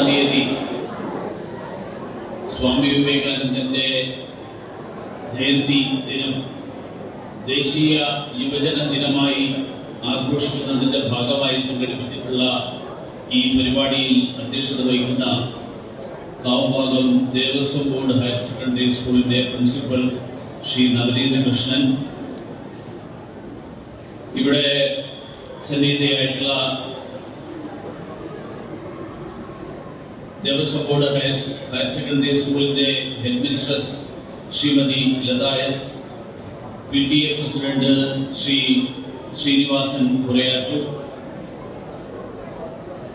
തീയതി സ്വാമി വിവേകാനന്ദന്റെ ജയന്തി ദിനം ദേശീയ യുവജന ദിനമായി ആഘോഷിക്കുന്നതിന്റെ ഭാഗമായി സംഘടിപ്പിച്ചിട്ടുള്ള ഈ പരിപാടിയിൽ അധ്യക്ഷത വഹിക്കുന്ന Kavumbhagam Devaswom board higher secondary സ്കൂളിന്റെ പ്രിൻസിപ്പൽ ശ്രീ നവനീത കൃഷ്ണൻ. ഇവിടെ സന്നിഹിതയായിട്ടുള്ള Devaswom board higher higher secondary സ്കൂളിന്റെ head mistress Shrimati Latha S P T A president Shri Srinivasan Kurayattoor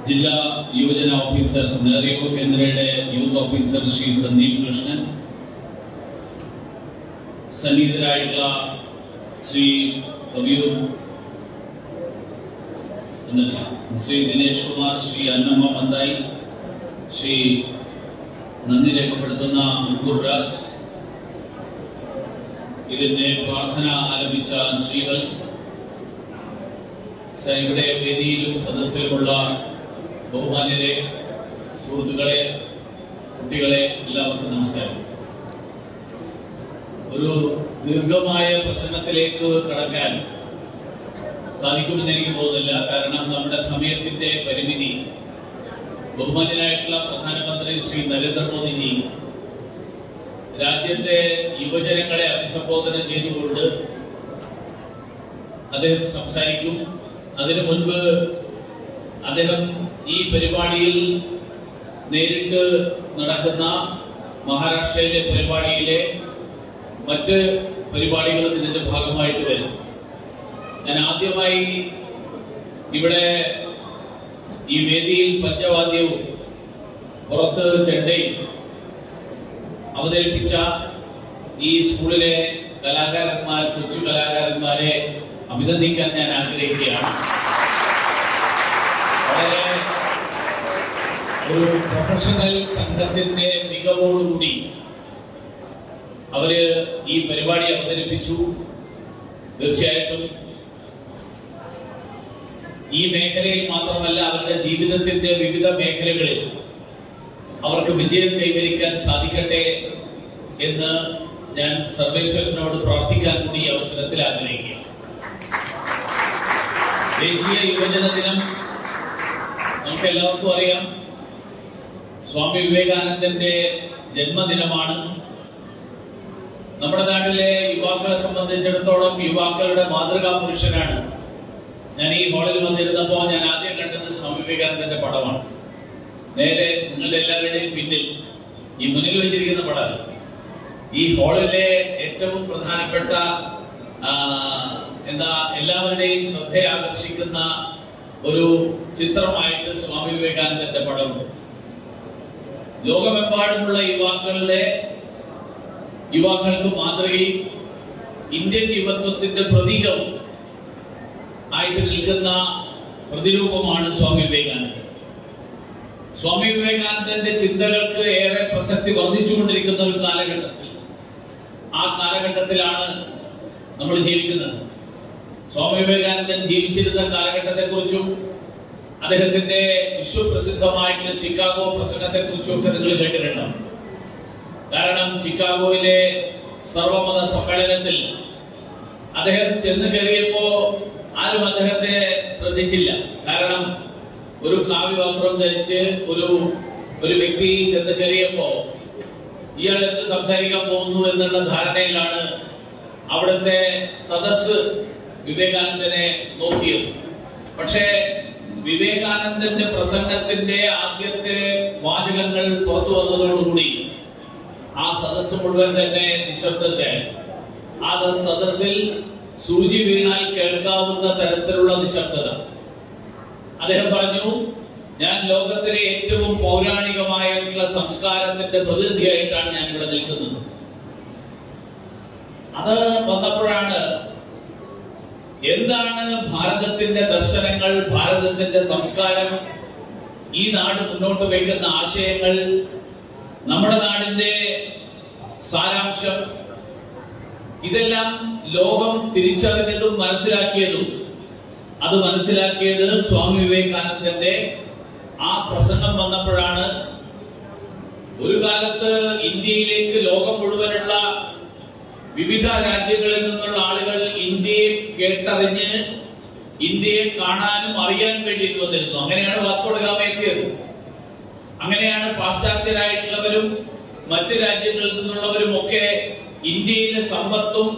ജില്ലാ യുവജന officer നെറിയോ കേന്ദ്രയുടെ youth officer Shri Sandeep Krishnan സന്നിഹിതരായിട്ടുള്ള Shri Kaviyoor എന്നല്ല ശ്രീ ദിനേശ് കുമാർ ശ്രീ അന്നമ്മ മന്ദായി ശ്രീ നന്ദി രേഖപ്പെടുത്തുന്ന മുക്കൂർ രാജ്. ഇതിന്റെ പ്രാർത്ഥന ആരംഭിച്ച ശ്രീവത്സ് ഇവിടെ വേദിയിലും സദസ്സിലുമുള്ള ബഹുമാന്യരെ സുഹൃത്തുക്കളെ കുട്ടികളെ എല്ലാവർക്കും നമസ്കാരം. ഒരു ദീർഘമായ പ്രസംഗത്തിലേക്ക് കടക്കാൻ സാധിക്കുമെന്ന് എനിക്ക് തോന്നുന്നില്ല. കാരണം നമ്മുടെ സമയത്തിന്റെ പരിമിതി ബഹുമാന്യനായിട്ടുള്ള പ്രധാനമന്ത്രി ശ്രീ നരേന്ദ്രമോദിജി രാജ്യത്തെ യുവജനങ്ങളെ അഭിസംബോധന ചെയ്തുകൊണ്ട് അദ്ദേഹം സംസാരിക്കും. അതിനു മുൻപ് അദ്ദേഹം ഈ പരിപാടിയിൽ നേരിട്ട് നടക്കുന്ന മഹാരാഷ്ട്രയിലെ പരിപാടിയിലെ മറ്റ് പരിപാടികളും ഇതിന്റെ ഭാഗമായിട്ട് വരും. ഞാൻ ആദ്യമായി ഇവിടെ ഈ വേദിയിൽ പഞ്ചവാദ്യവും പുറത്ത് ചെണ്ടയും അവതരിപ്പിച്ച ഈ സ്കൂളിലെ കലാകാരന്മാർ കൊച്ചു കലാകാരന്മാരെ അഭിനന്ദിക്കാൻ ഞാൻ ആഗ്രഹിക്കുകയാണ്. വളരെ ഒരു പ്രൊഫഷണൽ സംഘത്തിന്റെ മികവോടുകൂടി അവർ ഈ പരിപാടി അവതരിപ്പിച്ചു. തീർച്ചയായിട്ടും ഈ മേഖലയിൽ മാത്രമല്ല അവരുടെ ജീവിതത്തിന്റെ വിവിധ മേഖലകളിൽ അവർക്ക് വിജയം കൈവരിക്കാൻ സാധിക്കട്ടെ എന്ന് ഞാൻ സർവേശ്വരനോട് പ്രാർത്ഥിക്കാൻ കൂടി ഈ അവസരത്തിൽ ആഗ്രഹിക്കുക ദേശീയ യുവജന ദിനം നമുക്ക് എല്ലാവർക്കും അറിയാം. സ്വാമി വിവേകാനന്ദന്റെ ജന്മദിനമാണ്. നമ്മുടെ നാട്ടിലെ യുവാക്കളെ സംബന്ധിച്ചിടത്തോളം യുവാക്കളുടെ മാതൃകാ പുരുഷനാണ് ഞാൻ ഈ ഹാളിൽ വന്നിരുന്നപ്പോ ഞാൻ ആദ്യം കണ്ടത് സ്വാമി വിവേകാനന്ദന്റെ പടമാണ്. നേരെ നിങ്ങളുടെ എല്ലാവരുടെയും പിന്നിൽ ഈ മുന്നിൽ വെച്ചിരിക്കുന്ന പടം. ഈ ഹാളിലെ ഏറ്റവും പ്രധാനപ്പെട്ട എന്താ എല്ലാവരുടെയും ശ്രദ്ധയെ ആകർഷിക്കുന്ന ഒരു ചിത്രമായിട്ട് സ്വാമി വിവേകാനന്ദന്റെ പടമുണ്ട്. ലോകമെമ്പാടുമുള്ള യുവാക്കളുടെ യുവാക്കൾക്ക് മാതൃകയും ഇന്ത്യൻ യുവത്വത്തിന്റെ പ്രതീകവും ആയിട്ട് നിൽക്കുന്ന പ്രതിരൂപമാണ് സ്വാമി വിവേകാനന്ദൻ. സ്വാമി വിവേകാനന്ദന്റെ ചിന്തകൾക്ക് ഏറെ പ്രസക്തി വർദ്ധിച്ചുകൊണ്ടിരിക്കുന്ന ഒരു കാലഘട്ടത്തിൽ ആ കാലഘട്ടത്തിലാണ് നമ്മൾ ജീവിക്കുന്നത്. സ്വാമി വിവേകാനന്ദൻ ജീവിച്ചിരുന്ന കാലഘട്ടത്തെക്കുറിച്ചും അദ്ദേഹത്തിന്റെ വിശ്വപ്രസിദ്ധമായിട്ടുള്ള ചിക്കാഗോ പ്രസംഗത്തെക്കുറിച്ചും ഒക്കെ നിങ്ങൾ കേട്ടിട്ടുണ്ടാവും. കാരണം ചിക്കാഗോയിലെ സർവമത സമ്മേളനത്തിൽ അദ്ദേഹം ചെന്ന് കയറിയപ്പോ ആരും അദ്ദേഹത്തെ ശ്രദ്ധിച്ചില്ല. കാരണം ഒരു കാവ്യ വസ്ത്രം ധരിച്ച് ഒരു ഒരു വ്യക്തി ചെന്ന് കയറിയപ്പോ ഇയാൾ എന്ത് സംസാരിക്കാൻ പോകുന്നു എന്നുള്ള ധാരണയിലാണ് അവിടുത്തെ സദസ് വിവേകാനന്ദനെ നോക്കിയത്. പക്ഷേ വിവേകാനന്ദന്റെ പ്രസംഗത്തിന്റെ ആദ്യത്തെ വാചകങ്ങൾ പുറത്തു വന്നതോടുകൂടി ആ സദസ് മുഴുവൻ തന്നെ നിശബ്ദത്തെ ആ സദസ്സിൽ സൂചി വീണാൽ കേൾക്കാവുന്ന തരത്തിലുള്ള നിശബ്ദത. അദ്ദേഹം പറഞ്ഞു ഞാൻ ലോകത്തിലെ ഏറ്റവും പൗരാണികമായിട്ടുള്ള സംസ്കാരത്തിന്റെ പ്രതിനിധിയായിട്ടാണ് ഞാൻ ഇവിടെ നിൽക്കുന്നത്. അത് വന്നപ്പോഴാണ് എന്താണ് ഭാരതത്തിന്റെ ദർശനങ്ങൾ ഭാരതത്തിന്റെ സംസ്കാരം ഈ നാട് മുന്നോട്ട് വയ്ക്കുന്ന ആശയങ്ങൾ നമ്മുടെ നാടിന്റെ സാരാംശം ഇതെല്ലാം ലോകം തിരിച്ചറിഞ്ഞതും മനസ്സിലാക്കിയതും. അത് മനസ്സിലാക്കിയത് സ്വാമി വിവേകാനന്ദന്റെ ആ പ്രസംഗം വന്നപ്പോഴാണ്. ഒരു കാലത്ത് ഇന്ത്യയിലേക്ക് ലോകം മുഴുവനുള്ള വിവിധ രാജ്യങ്ങളിൽ നിന്നുള്ള ആളുകൾ ഇന്ത്യയെ കേട്ടറിഞ്ഞ് ഇന്ത്യയെ കാണാനും അറിയാൻ വേണ്ടിയിട്ട് വന്നിരുന്നു. അങ്ങനെയാണ് വാസ്കോഡഗാമ എത്തിയത്. അങ്ങനെയാണ് പാശ്ചാത്യരായിട്ടുള്ളവരും മറ്റ് രാജ്യങ്ങളിൽ നിന്നുള്ളവരും ഒക്കെ ഇന്ത്യയിലെ സമ്പത്തും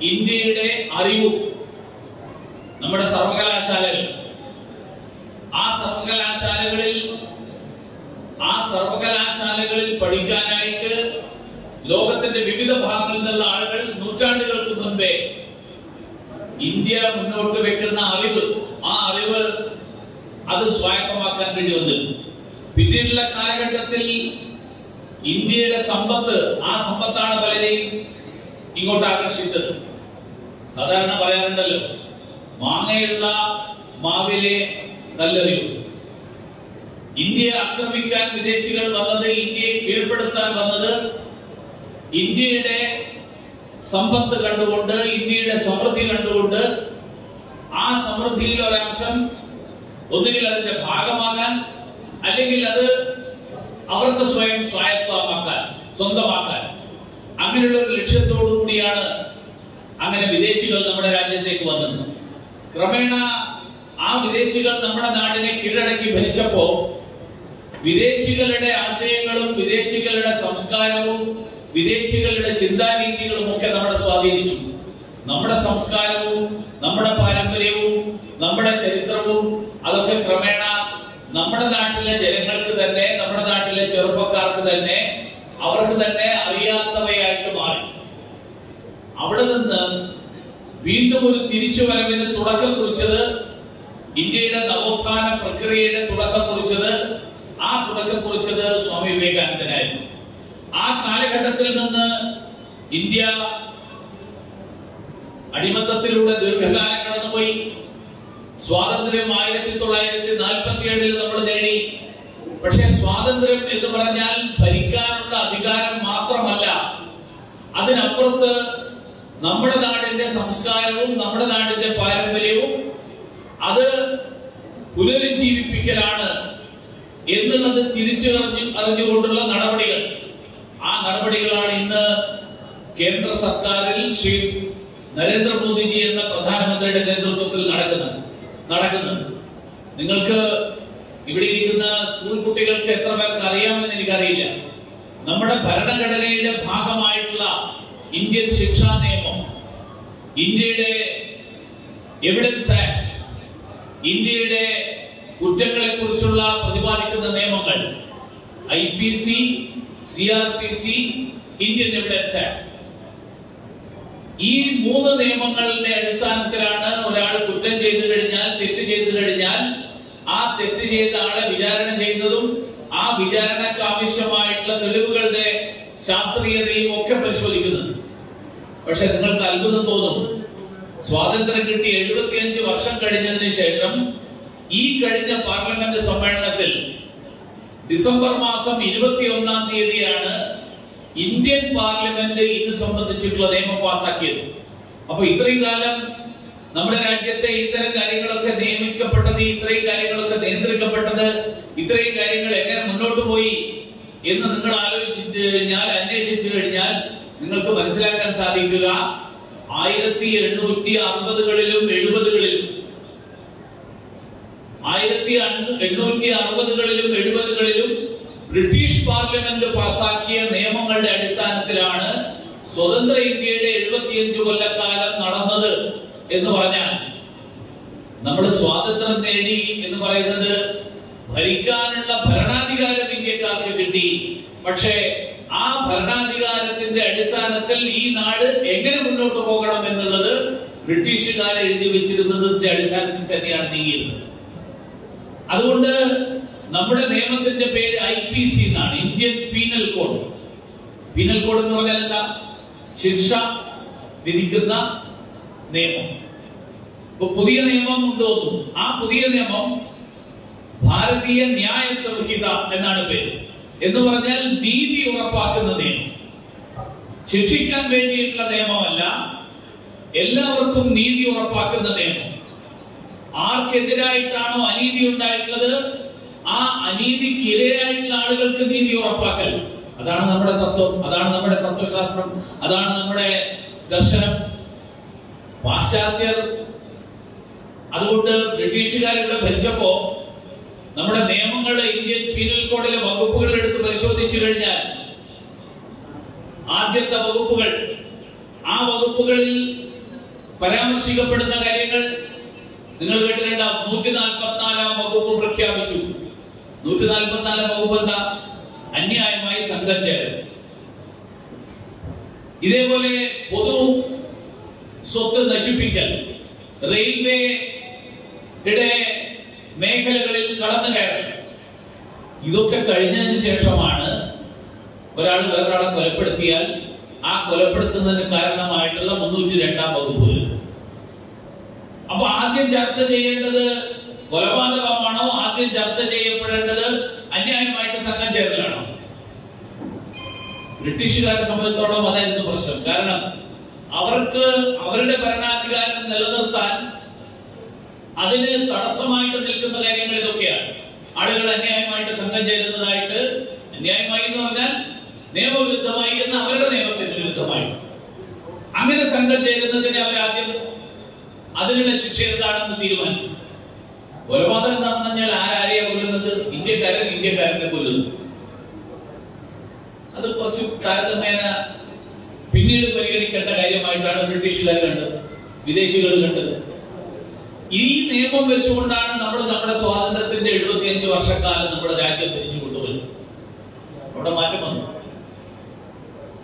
ഇന്ത്യയുടെ അറിവും നമ്മുടെ സർവകലാശാലകൾ. ആ സർവകലാശാലകളിൽ ആ സർവകലാശാലകളിൽ പഠിക്കാനായിട്ട് ലോകത്തിന്റെ വിവിധ ഭാഗങ്ങളിൽ നിന്നുള്ള ആളുകൾ നൂറ്റാണ്ടുകൾക്ക് മുൻപേ ഇന്ത്യ മുന്നോട്ട് വെക്കുന്ന അറിവ് ആ അറിവ് അത് സ്വായത്തമാക്കാൻ വേണ്ടി വന്നിരുന്നു. പിന്നീടുള്ള കാലഘട്ടത്തിൽ ഇന്ത്യയുടെ സമ്പത്ത് ആ സമ്പത്താണ് പലരെയും ഇങ്ങോട്ട് ആകർഷിച്ചത്. സാധാരണ പറയാറുണ്ടല്ലോ മാങ്ങയുള്ള മാവിലെ കല്ലെറിയും ഇന്ത്യയെ ആക്രമിക്കാൻ വിദേശികൾ വന്നത് ഇന്ത്യയെ കീഴ്പ്പെടുത്താൻ വന്നത് ഇന്ത്യയുടെ സമ്പത്ത് കണ്ടുകൊണ്ട് ഇന്ത്യയുടെ സമൃദ്ധി കണ്ടുകൊണ്ട് ആ സമൃദ്ധിയിൽ ഒരംശം ഒന്നുകിൽ അതിന്റെ ഭാഗമാകാൻ അല്ലെങ്കിൽ അത് അവർക്ക് സ്വയം സ്വായത്തമാക്കാൻ സ്വന്തമാക്കാൻ. അങ്ങനെയുള്ള ഒരു ലക്ഷ്യത്തോടു കൂടിയാണ് അങ്ങനെ വിദേശികൾ നമ്മുടെ രാജ്യത്തേക്ക് വന്നത്. ക്രമേണ ആ വിദേശികൾ നമ്മുടെ നാടിനെ കീഴടക്കി ഭരിച്ചപ്പോ വിദേശികളുടെ ആശയങ്ങളും വിദേശികളുടെ സംസ്കാരവും വിദേശികളുടെ ചിന്താരീതികളും ഒക്കെ നമ്മളെ സ്വാധീനിച്ചു. നമ്മുടെ സംസ്കാരവും നമ്മുടെ പാരമ്പര്യവും നമ്മുടെ ചരിത്രവും അതൊക്കെ ക്രമേണ നമ്മുടെ നാട്ടിലെ ജനങ്ങൾക്ക് തന്നെ നമ്മുടെ നാട്ടിലെ ചെറുപ്പക്കാർക്ക് തന്നെ അവർക്ക് തന്നെ അറിയാത്തവയായിട്ട് മാറി. അവിടെ നിന്ന് വീണ്ടും ഒരു തിരിച്ചു വരവിന് തുടക്കം കുറിച്ചത് ഇന്ത്യയുടെ നവോത്ഥാന പ്രക്രിയയുടെ തുടക്കം കുറിച്ചത് ആ തുടക്കം കുറിച്ചത് സ്വാമി വിവേകാനന്ദനായിരുന്നു. ആ കാലഘട്ടത്തിൽ നിന്ന് ഇന്ത്യ അടിമത്തത്തിലൂടെ ദീർഘകാലം കടന്നുപോയി. സ്വാതന്ത്ര്യം ആയിരത്തി തൊള്ളായിരത്തി നാൽപ്പത്തി ഏഴിൽ നമ്മൾ നേടി. പക്ഷെ സ്വാതന്ത്ര്യം എന്ന് പറഞ്ഞാൽ ഭരിക്കാനുള്ള അധികാരം മാത്രമല്ല. അതിനപ്പുറത്ത് നമ്മുടെ നാടിന്റെ സംസ്കാരവും നമ്മുടെ നാടിന്റെ പാരമ്പര്യവും അത് പുനരുജ്ജീവിപ്പിക്കലാണ് എന്നുള്ളത് തിരിച്ചറിഞ്ഞു അറിഞ്ഞുകൊണ്ടുള്ള നടപടികൾ. ആ നടപടികളാണ് ഇന്ന് കേന്ദ്ര സർക്കാരിൽ ശ്രീ നരേന്ദ്രമോദിജി എന്ന പ്രധാനമന്ത്രിയുടെ നേതൃത്വത്തിൽ നടക്കുന്നത്. നടക്കുന്നത്. നിങ്ങൾക്ക് ഇവിടെ ഇരിക്കുന്ന സ്കൂൾ കുട്ടികൾക്ക് എത്ര പേർക്ക് അറിയാമെന്ന് എനിക്കറിയില്ല. നമ്മുടെ ഭരണഘടനയുടെ ഭാഗമായിട്ടുള്ള ഇന്ത്യൻ ശിക്ഷാ നിയമം ഇന്ത്യയുടെ എവിഡൻസ് ആക്ട് ഇന്ത്യയുടെ കുറ്റങ്ങളെ കുറിച്ചുള്ള പ്രതിപാദിക്കുന്ന നിയമങ്ങൾ I P C C R P C Indian evidence act ഈ മൂന്ന് നിയമങ്ങളുടെ അടിസ്ഥാനത്തിലാണ് ഒരാൾ കുറ്റം ചെയ്തു കഴിഞ്ഞാൽ തെറ്റ് ചെയ്തു കഴിഞ്ഞാൽ ആ തെറ്റ് ചെയ്ത ആളെ വിചാരണ ചെയ്യുന്നതും ആ വിചാരണക്ക് ആവശ്യമായിട്ടുള്ള തെളിവുകളുടെ ശാസ്ത്രീയതയും ഒക്കെ പരിശോധിക്കുന്നത്. പക്ഷെ നിങ്ങൾക്ക് അത്ഭുതം തോന്നും. സ്വാതന്ത്ര്യം കിട്ടി എഴുപത്തിയഞ്ച് വർഷം കഴിഞ്ഞതിന് ശേഷം ഈ കഴിഞ്ഞ പാർലമെന്റ് സമ്മേളനത്തിൽ ഡിസംബർ മാസം ഇരുപത്തിയൊന്നാം തീയതിയാണ് ഇന്ത്യൻ പാർലമെന്റ് ഇത് സംബന്ധിച്ചിട്ടുള്ള നിയമം പാസാക്കിയത്. അപ്പൊ ഇത്രയും കാലം നമ്മുടെ രാജ്യത്തെ ഇത്തരം കാര്യങ്ങളൊക്കെ നിയമിക്കപ്പെട്ടത് ഇത്രയും കാര്യങ്ങളൊക്കെ നിയന്ത്രിക്കപ്പെട്ടത് ഇത്രയും കാര്യങ്ങൾ എങ്ങനെ മുന്നോട്ട് പോയി എന്ന് നിങ്ങൾ ആലോചിച്ച് കഴിഞ്ഞാൽ അന്വേഷിച്ചു കഴിഞ്ഞാൽ നിങ്ങൾക്ക് മനസ്സിലാക്കാൻ സാധിക്കുക ആയിരത്തി എണ്ണൂറ്റി അറുപതുകളിലും എഴുപതുകളിലും ആയിരത്തി എണ്ണൂറ്റി അറുപതുകളിലും എഴുപതുകളിലും ബ്രിട്ടീഷ് പാർലമെന്റ് പാസാക്കിയ നിയമങ്ങളുടെ അടിസ്ഥാനത്തിലാണ് സ്വതന്ത്ര ഇന്ത്യയുടെ എഴുപത്തിയഞ്ച് കൊല്ലക്കാലം നടന്നത് എന്ന് പറഞ്ഞാൽ നമ്മൾ സ്വാതന്ത്ര്യം നേടി എന്ന് പറയുന്നത് ഭരിക്കാനുള്ള ഭരണാധികാരം ഇന്ത്യക്കാർക്ക് കിട്ടി. പക്ഷേ ആ ഭരണാധികാരത്തിന്റെ അടിസ്ഥാനത്തിൽ ഈ നാട് എങ്ങനെ മുന്നോട്ട് പോകണം എന്നുള്ളത് ബ്രിട്ടീഷുകാർ എഴുതി വെച്ചിരുന്നതിന്റെ അടിസ്ഥാനത്തിൽ തന്നെയാണ് നീങ്ങിയിരുന്നത്. അതുകൊണ്ട് നമ്മുടെ നിയമത്തിന്റെ പേര് ഐ പി സി എന്നാണ്. Indian penal code penal code എന്ന് പറഞ്ഞാൽ എന്താ? ശിക്ഷ വിധിക്കുന്ന നിയമം. ഇപ്പൊ പുതിയ നിയമം കൊണ്ടുവന്നു ആ പുതിയ നിയമം ഭാരതീയ ന്യായ സംഹിത എന്നാണ് പേര്. എന്ന് പറഞ്ഞാൽ നീതി ഉറപ്പാക്കുന്ന നിയമം. ശിക്ഷിക്കാൻ വേണ്ടിയിട്ടുള്ള നിയമമല്ല എല്ലാവർക്കും നീതി ഉറപ്പാക്കുന്ന നിയമം. ആർക്കെതിരായിട്ടാണോ അനീതി ഉണ്ടായിട്ടുള്ളത്? ആ അനീതിക്ക് ഇരയായിട്ടുള്ള ആളുകൾക്ക് നീതി ഉറപ്പാക്കൽ. അതാണ് നമ്മുടെ തത്വം അതാണ് നമ്മുടെ തത്വശാസ്ത്രം അതാണ് നമ്മുടെ ദർശനം. പാശ്ചാത്യർ അതുകൊണ്ട് ബ്രിട്ടീഷുകാരുടെ ഭരിച്ചപ്പോ നമ്മുടെ നിയമങ്ങളുടെ ഇന്ത്യൻ പീനൽ കോഡിലെ വകുപ്പുകൾ എടുത്ത് പരിശോധിച്ചു കഴിഞ്ഞാൽ ആദ്യത്തെ വകുപ്പുകൾ ആ വകുപ്പുകളിൽ പരാമർശിക്കപ്പെടുന്ന കാര്യങ്ങൾ നിങ്ങൾ കേട്ടിട്ടുണ്ടാവും. നൂറ്റി നാൽപ്പത്തിനാലാം വകുപ്പ് പ്രഖ്യാപിച്ചു. നൂറ്റി നാൽപ്പത്തിനാലാം വകുപ്പ് എന്താ? അന്യായമായി സംഘം ഇതേപോലെ പൊതു സ്വത്ത് നശിപ്പിക്കൽ റെയിൽവേയുടെ മേഖലകളിൽ കടന്നു കയറൽ ഇതൊക്കെ കഴിഞ്ഞതിന് ശേഷമാണ് ഒരാൾ വേറൊരാളെ കൊലപ്പെടുത്തിയാൽ ആ കൊലപ്പെടുത്തുന്നതിന് കാരണമായിട്ടുള്ള മുന്നൂറ്റി രണ്ടാം വകുപ്പ്. അപ്പൊ ആദ്യം ചർച്ച ചെയ്യേണ്ടത് കൊലപാതകമാണോ ആദ്യം ചർച്ച ചെയ്യപ്പെടേണ്ടത് അന്യായമായിട്ട് സംഘം ചേരലാണ്. ബ്രിട്ടീഷുകാരെ സംബന്ധിച്ചോളം അതായിരുന്നു പ്രശ്നം. കാരണം അവർക്ക് അവരുടെ ഭരണാധികാരം നിലനിർത്താൻ അതിന് തടസ്സമായിട്ട് നിൽക്കുന്ന കാര്യങ്ങൾ ഇതൊക്കെയാണ്. ആളുകൾ അന്യായമായിട്ട് സംഘം ചേരുന്നതായിട്ട് അന്യായമായി എന്ന് പറഞ്ഞാൽ നിയമവിരുദ്ധമായി എന്ന് അവരുടെ നിയമത്തിന് വിരുദ്ധമായി. അങ്ങനെ സംഘം ചേരുന്നതിന് അവരാദ്യം അതിനുള്ള ശിക്ഷ എന്താണെന്ന് തീരുമാനിച്ചു. കൊലപാതകം നടന്നു കഴിഞ്ഞാൽ ആരാരെയാ കൊല്ലുന്നത്? ഇന്ത്യക്കാരൻ ഇന്ത്യക്കാരനെ കൊല്ലുന്നു. അത് കുറച്ച് താരതമ്യേന പിന്നീട് പരിഗണിക്കേണ്ട കാര്യമായിട്ടാണ് ബ്രിട്ടീഷുകാർ കണ്ടത് വിദേശികൾ കണ്ടത്. ഈ നിയമം വെച്ചുകൊണ്ടാണ് നമ്മൾ നമ്മുടെ സ്വാതന്ത്ര്യത്തിന്റെ എഴുപത്തിയഞ്ച് വർഷക്കാലം നമ്മുടെ രാജ്യം തിരിച്ചു കൊണ്ടുപോയത്. അവിടെ മാറ്റം വന്നു.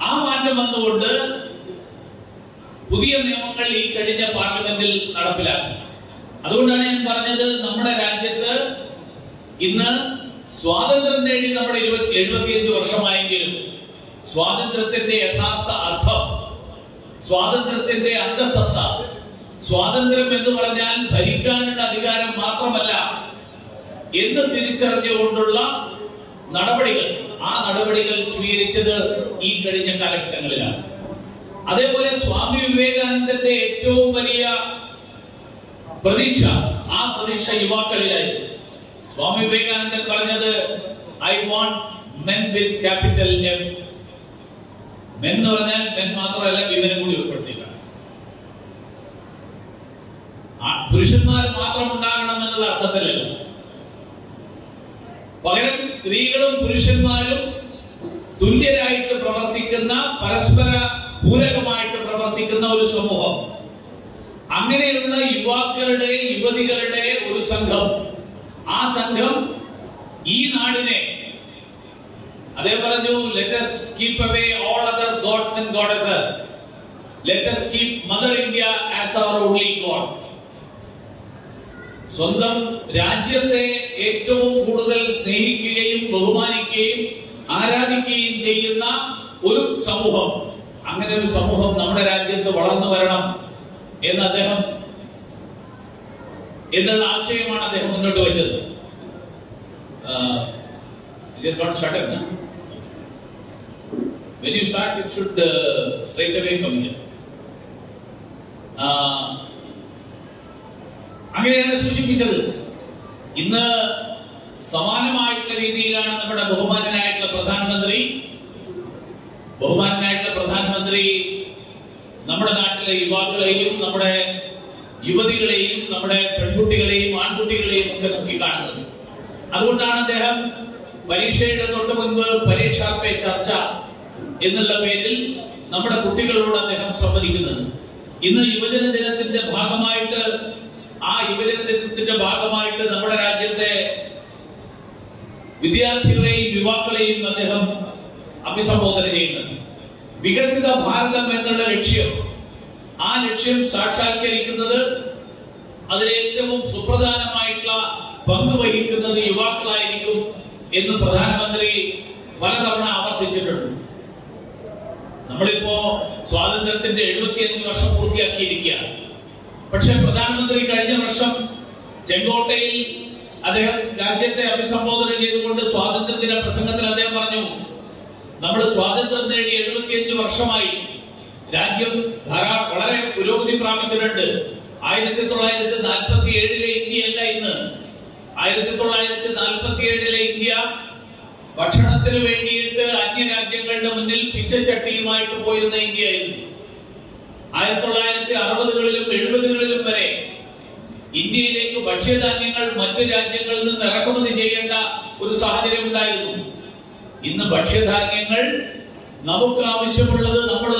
ആ മാറ്റം വന്നുകൊണ്ട് പുതിയ നിയമങ്ങൾ ഈ കഴിഞ്ഞ പാർലമെന്റിൽ നടപ്പിലാക്കി. അതുകൊണ്ടാണ് ഞാൻ പറഞ്ഞത് നമ്മുടെ രാജ്യത്ത് ഇന്ന് സ്വാതന്ത്ര്യം നേടി നമ്മൾ ഇരുപത്തി എഴുപത്തിയഞ്ച് വർഷമായെങ്കിലും സ്വാതന്ത്ര്യത്തിന്റെ യഥാർത്ഥ അർത്ഥം സ്വാതന്ത്ര്യത്തിന്റെ അന്തസത്ത സ്വാതന്ത്ര്യം എന്ന് പറഞ്ഞാൽ ഭരിക്കാനുള്ള അധികാരം മാത്രമല്ല എന്ന് തിരിച്ചറിഞ്ഞുകൊണ്ടുള്ള നടപടികൾ. ആ നടപടികൾ സ്വീകരിച്ചത് ഈ കഴിഞ്ഞ കാലഘട്ടങ്ങളിലാണ്. അതേപോലെ സ്വാമി വിവേകാനന്ദന്റെ ഏറ്റവും വലിയ പ്രതീക്ഷ. ആ പ്രതീക്ഷ യുവാക്കളിലായിരുന്നു. സ്വാമി വിവേകാനന്ദൻ പറഞ്ഞത് I want men with capital men എന്ന് പറഞ്ഞാൽ മെൻ മാത്രമല്ല വിവരം കൂടി ഉൾപ്പെടുത്തില്ല പുരുഷന്മാർ മാത്രം ഉണ്ടാകണം എന്നുള്ള അർത്ഥത്തിലല്ല. പകരം സ്ത്രീകളും പുരുഷന്മാരും തുല്യരായിട്ട് പ്രവർത്തിക്കുന്ന പരസ്പര പൂരകമായിട്ട് പ്രവർത്തിക്കുന്ന ഒരു സമൂഹം. അങ്ങനെയുള്ള യുവാക്കളുടെ യുവതികളുടെ ഒരു സംഘം. ആ സംഘം ഈ നാടിനെ അതേ പറഞ്ഞു let's keep away all other gods and goddesses let's keep mother India as our only god സ്വന്തം രാജ്യത്തെ ഏറ്റവും കൂടുതൽ സ്നേഹിക്കുകയും ബഹുമാനിക്കുകയും ആരാധിക്കുകയും ചെയ്യുന്ന ഒരു സമൂഹം. അങ്ങനെ ഒരു സമൂഹം നമ്മുടെ രാജ്യത്ത് വളർന്നു വരണം. എന്ന് അദ്ദേഹം എന്നുള്ള ആശയമാണ് അദ്ദേഹം മുന്നോട്ട് വെച്ചത്. uh, അങ്ങനെയാണ് സൂചിപ്പിച്ചത്. ഇന്ന് സമാനമായിട്ടുള്ള രീതിയിലാണ് നമ്മുടെ ബഹുമാനനായിട്ടുള്ള പ്രധാനമന്ത്രി ബഹുമാനനായിട്ടുള്ള പ്രധാനമന്ത്രി നമ്മുടെ യുവാക്കളെയും നമ്മുടെ യുവതികളെയും നമ്മുടെ പെൺകുട്ടികളെയും ആൺകുട്ടികളെയും ഒക്കെ നോക്കി കാണുന്നത്. അതുകൊണ്ടാണ് അദ്ദേഹം പരീക്ഷയുടെ തൊട്ട് മുൻപ് പരീക്ഷാ പേ ചർച്ച എന്നുള്ള പേരിൽ നമ്മുടെ കുട്ടികളോട് അദ്ദേഹം സംവദിക്കുന്നത്. ഇന്ന് യുവജന ദിനത്തിന്റെ ഭാഗമായിട്ട് ആ യുവജന ദിനത്തിന്റെ ഭാഗമായിട്ട് നമ്മുടെ രാജ്യത്തെ വിദ്യാർത്ഥികളെയും യുവാക്കളെയും അദ്ദേഹം അഭിസംബോധന ചെയ്യുന്നത്. വികസിത ഭാരതം എന്നുള്ള ലക്ഷ്യം ആ ലക്ഷ്യം സാക്ഷാത്കരിക്കുന്നത് അതിൽ ഏറ്റവും സുപ്രധാനമായിട്ടുള്ള പങ്ക് വഹിക്കുന്നത് യുവാക്കളായിരിക്കും എന്ന് പ്രധാനമന്ത്രി പലതവണ ആവർത്തിച്ചിട്ടുണ്ട്. നമ്മളിപ്പോ സ്വാതന്ത്ര്യത്തിന്റെ എഴുപത്തിയഞ്ച് വർഷം പൂർത്തിയാക്കിയിരിക്കുകയാണ്. പക്ഷെ പ്രധാനമന്ത്രി കഴിഞ്ഞ വർഷം ചെങ്കോട്ടയിൽ അദ്ദേഹം രാജ്യത്തെ അഭിസംബോധന ചെയ്തുകൊണ്ട് സ്വാതന്ത്ര്യദിന പ്രസംഗത്തിൽ അദ്ദേഹം പറഞ്ഞു നമ്മൾ സ്വാതന്ത്ര്യം നേടി എഴുപത്തിയഞ്ച് വർഷമായി രാജ്യം ധാരാ വളരെ പുരോഗതി പ്രാപിച്ചിട്ടുണ്ട്. ആയിരത്തി തൊള്ളായിരത്തി നാൽപ്പത്തി ഏഴിലെ ഇന്ത്യയല്ല ഇന്ന്. ആയിരത്തി തൊള്ളായിരത്തി നാൽപ്പത്തി ഏഴിലെ ഇന്ത്യ ഭക്ഷണത്തിന് വേണ്ടിയിട്ട് അന്യ രാജ്യങ്ങളുടെ മുന്നിൽ പിച്ചച്ചട്ടിയുമായിട്ട് പോയിരുന്ന ഇന്ത്യയായിരുന്നു. ആയിരത്തി തൊള്ളായിരത്തി അറുപതുകളിലും എഴുപതുകളിലും വരെ ഇന്ത്യയിലേക്ക് ഭക്ഷ്യധാന്യങ്ങൾ മറ്റു രാജ്യങ്ങളിൽ നിന്ന് ഇറക്കുമതി ചെയ്യേണ്ട ഒരു സാഹചര്യം ഉണ്ടായിരുന്നു. ഇന്ന് ഭക്ഷ്യധാന്യങ്ങൾ നമുക്ക് ആവശ്യമുള്ളത് നമ്മൾ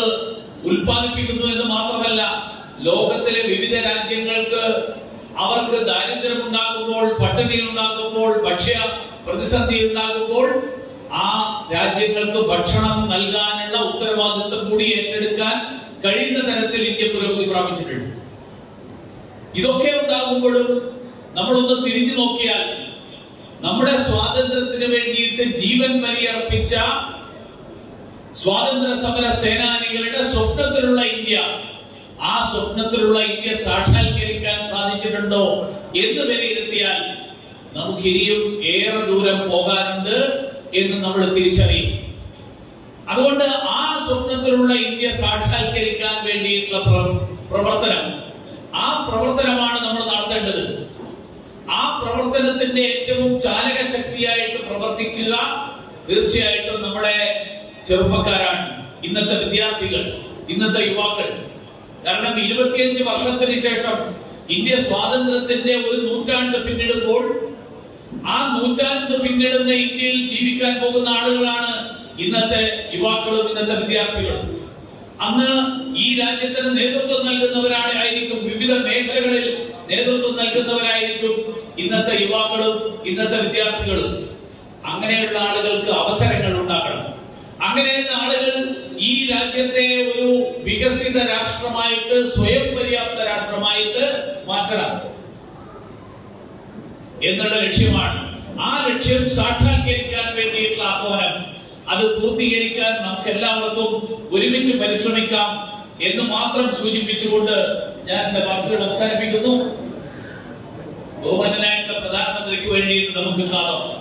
ഉൽപ്പാദിപ്പിക്കുന്നു എന്ന് മാത്രമല്ല ലോകത്തിലെ വിവിധ രാജ്യങ്ങൾക്ക് അവർക്ക് ദാരിദ്ര്യം ഉണ്ടാകുമ്പോൾ പട്ടിണി ഉണ്ടാകുമ്പോൾ ഭക്ഷ്യ പ്രതിസന്ധി ഉണ്ടാകുമ്പോൾ ആ രാജ്യങ്ങൾക്ക് ഭക്ഷണം നൽകാനുള്ള ഉത്തരവാദിത്വം കൂടി ഏറ്റെടുക്കാൻ കഴിയുന്ന തരത്തിൽ ഇന്ത്യ പുരോഗതി പ്രാപിച്ചിട്ടുണ്ട്. ഇതൊക്കെ ഉണ്ടാകുമ്പോഴും നമ്മളൊന്ന് തിരിഞ്ഞു നോക്കിയാൽ നമ്മുടെ സ്വാതന്ത്ര്യത്തിന് വേണ്ടിയിട്ട് ജീവൻ ബലിയർപ്പിച്ച സ്വാതന്ത്ര്യ സമര സേനാനികളുടെ സ്വപ്നത്തിലുള്ള ഇന്ത്യ. ആ സ്വപ്നത്തിലുള്ള ഇന്ത്യ സാക്ഷാത്കരിക്കാൻ സാധിച്ചിട്ടുണ്ടോ എന്ന് വിലയിരുത്തിയാൽ നമുക്ക് ഇനിയും ഏറെ ദൂരം പോകാനുണ്ട് എന്ന് നമ്മൾ തിരിച്ചറിയും. അതുകൊണ്ട് ആ സ്വപ്നത്തിലുള്ള ഇന്ത്യ സാക്ഷാത്കരിക്കാൻ വേണ്ടിയിട്ടുള്ള പ്രവർത്തനം ആ പ്രവർത്തനമാണ് നമ്മൾ നടത്തേണ്ടത്. ആ പ്രവർത്തനത്തിന്റെ ഏറ്റവും ചാലകശക്തിയായിട്ട് പ്രവർത്തിക്കുക തീർച്ചയായിട്ടും നമ്മുടെ ചെറുപ്പക്കാരാണ്. ഇന്നത്തെ വിദ്യാർത്ഥികൾ ഇന്നത്തെ യുവാക്കൾ. കാരണം ഇരുപത്തിയഞ്ച് വർഷത്തിന് ശേഷം ഇന്ത്യ സ്വാതന്ത്ര്യത്തിന്റെ ഒരു നൂറ്റാണ്ട് പിന്നിടുമ്പോൾ ആ നൂറ്റാണ്ട് പിന്നിടുന്ന ഇന്ത്യയിൽ ജീവിക്കാൻ പോകുന്ന ആളുകളാണ് ഇന്നത്തെ യുവാക്കളും ഇന്നത്തെ വിദ്യാർത്ഥികളും. അന്ന് ഈ രാജ്യത്തിന് നേതൃത്വം നൽകുന്നവരായിരിക്കും വിവിധ മേഖലകളിൽ നേതൃത്വം നൽകുന്നവരായിരിക്കും ഇന്നത്തെ യുവാക്കളും ഇന്നത്തെ വിദ്യാർത്ഥികളും. അങ്ങനെയുള്ള ആളുകൾക്ക് അവസരങ്ങൾ ഉണ്ടാക്കണം അങ്ങനെ ആളുകൾ ഈ രാജ്യത്തെ ഒരു വികസിത രാഷ്ട്രമായിട്ട് സ്വയം പര്യാപ്ത രാഷ്ട്രമായിട്ട് മാറ്റണം. എന്നുള്ള ലക്ഷ്യമാണ്. ആ ലക്ഷ്യം സാക്ഷാത്കരിക്കാൻ വേണ്ടിയിട്ടുള്ള ആഹ്വാനം. അത് പൂർത്തീകരിക്കാൻ നമുക്ക് എല്ലാവർക്കും ഒരുമിച്ച് പരിശ്രമിക്കാം എന്ന് മാത്രം സൂചിപ്പിച്ചുകൊണ്ട് ഞാൻ എന്റെ വാക്കുകൾ അവസാനിപ്പിക്കുന്നു. ബഹുമാനായിട്ടുള്ള പ്രധാനമന്ത്രിക്ക് വേണ്ടിയിട്ട് നമുക്ക് കാണാം